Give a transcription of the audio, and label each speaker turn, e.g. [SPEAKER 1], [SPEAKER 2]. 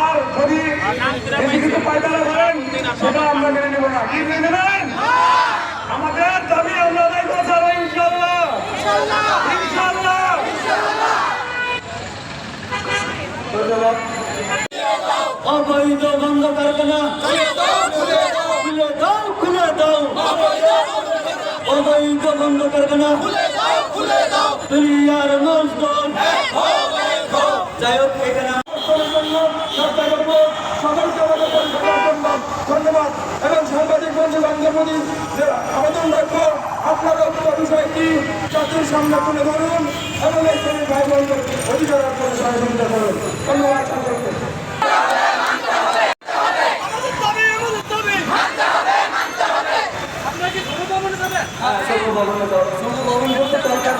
[SPEAKER 1] আর যদি কিছু পায়তারা করেন সেটা আমরা মেনে নেব না কি মেনে নেবেন আমাদের দাবি আমরা আদায়
[SPEAKER 2] অবৈধ বন্ধ কারখানা অবৈধ বন্ধ কারখানা যাই হোক এখানে
[SPEAKER 1] সকলকে আমাদের ধন্যবাদ। এবং সাংবাদিক বন্ধু বান্ধবী আবেদন রাখব আপনারা বিষয়টি জাতির সামনে তুলে ধরুন এবং এই শ্রেণির ভাই বোনদের অধিকার অর্জনে সহযোগিতা করুন। ধন্যবাদ সকলকে
[SPEAKER 2] সংঘ ভবনে যাও। সংঘ ভবন বলতে দরকার